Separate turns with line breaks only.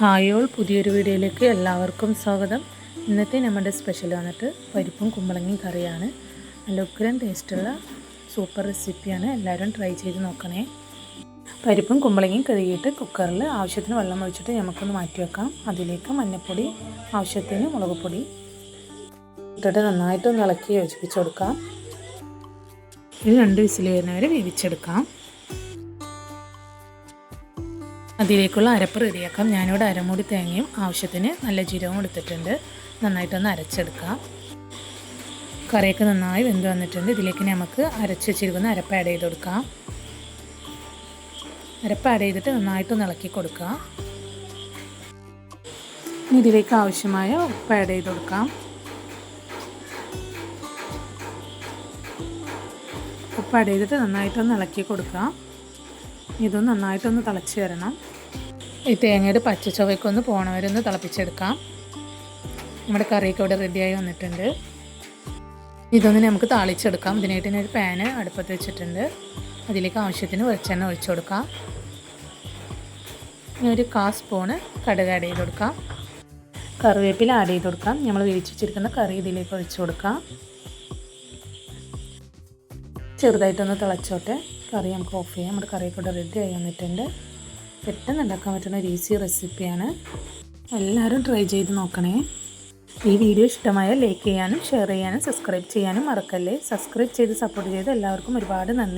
Hi all പുതിയൊരു വീഡിയോയിലേക്ക് എല്ലാവർക്കും സ്വാഗതം. ഇന്നത്തെ നമ്മുടെ സ്പെഷ്യൽ വന്നിട്ട് പരിപ്പും കുമ്പളങ്ങയും കറിയാണ്. നല്ല ഉഗ്രൻ ടേസ്റ്റുള്ള സൂപ്പർ റെസിപ്പിയാണ്. എല്ലാവരും ട്രൈ ചെയ്ത് നോക്കണേ. പരിപ്പും കുമ്പളങ്ങയും കഴുകിയിട്ട് കുക്കറിൽ ആവശ്യത്തിന് വെള്ളം ഒഴിച്ചിട്ട് നമുക്കൊന്ന് മാറ്റി വെക്കാം. അതിലേക്ക് മഞ്ഞൾപ്പൊടി ആവശ്യത്തിന് മുളക് പൊടി. ഇട്ടിട്ട് നന്നായിട്ടൊന്ന് ഇളക്കി യോജിപ്പിച്ച് കൊടുക്കാം. ഇത് രണ്ട് വിസിൽ വരുന്നവരെ വേവിച്ചെടുക്കാം. അതിലേക്കുള്ള അരപ്പ് റെഡിയാക്കാം. ഞാനിവിടെ അരമൂടി തേങ്ങയും ആവശ്യത്തിന് നല്ല ജീരകവും എടുത്തിട്ടുണ്ട്. നന്നായിട്ടൊന്ന് അരച്ചെടുക്കാം. കറിയൊക്കെ നന്നായി വെന്ത് വന്നിട്ടുണ്ട്. ഇതിലേക്ക് നമുക്ക് അരച്ച് വെച്ചിരിക്കുന്ന അരപ്പ് ആഡ് ചെയ്ത് കൊടുക്കാം. അരപ്പ് ആഡ് ചെയ്തിട്ട് നന്നായിട്ടൊന്ന് ഇളക്കി കൊടുക്കാം. ഇതിലേക്ക് ആവശ്യമായ ഉപ്പ് ആഡ് ചെയ്ത് കൊടുക്കാം. ഉപ്പ് ആഡ് ചെയ്തിട്ട് നന്നായിട്ടൊന്ന് ഇളക്കി കൊടുക്കുക ഇതൊന്ന് നന്നായിട്ടൊന്ന് തിളച്ച് വരണം. ഈ തേങ്ങയുടെ പച്ച ചുവയ്ക്കൊന്ന് പോണവരൊന്ന് തിളപ്പിച്ചെടുക്കാം. നമ്മുടെ കറിയൊക്കെ ഇവിടെ റെഡിയായി വന്നിട്ടുണ്ട്. ഇതൊന്ന് നമുക്ക് താളിച്ചെടുക്കാം. ഇതിനായിട്ട് ഞാൻ ഒരു പാന് അടുപ്പത്ത് വെച്ചിട്ടുണ്ട്. അതിലേക്ക് ആവശ്യത്തിന് വെളിച്ചെണ്ണ ഒഴിച്ചു കൊടുക്കാം. ഇനി ഒരു കാ സ്പൂണ് കടുക് ആഡ് ചെയ്ത് കൊടുക്കാം. കറിവേപ്പില ആഡ് ചെയ്ത് കൊടുക്കാം. നമ്മൾ വേവിച്ച് വെച്ചിരിക്കുന്ന കറി ഇതിലേക്ക് ഒഴിച്ചു കൊടുക്കാം. ചെറുതായിട്ടൊന്ന് തിളച്ചോട്ടെ. കറി നമുക്ക് ഓഫ് ചെയ്യാം. നമ്മുടെ കറിയൊക്കെ റെഡി ആയി വന്നിട്ടുണ്ട്. പെട്ടെന്ന് ഉണ്ടാക്കാൻ പറ്റുന്ന ഒരു ഈസി റെസിപ്പിയാണ് എല്ലാവരും ട്രൈ ചെയ്ത് നോക്കണേ. ഈ വീഡിയോ ഇഷ്ടമായാൽ ലൈക്ക് ചെയ്യാനും ഷെയർ ചെയ്യാനും സബ്സ്ക്രൈബ് ചെയ്യാനും മറക്കല്ലേ? സബ്സ്ക്രൈബ് ചെയ്ത് സപ്പോർട്ട് ചെയ്ത് എല്ലാവർക്കും ഒരുപാട് നന്ദി.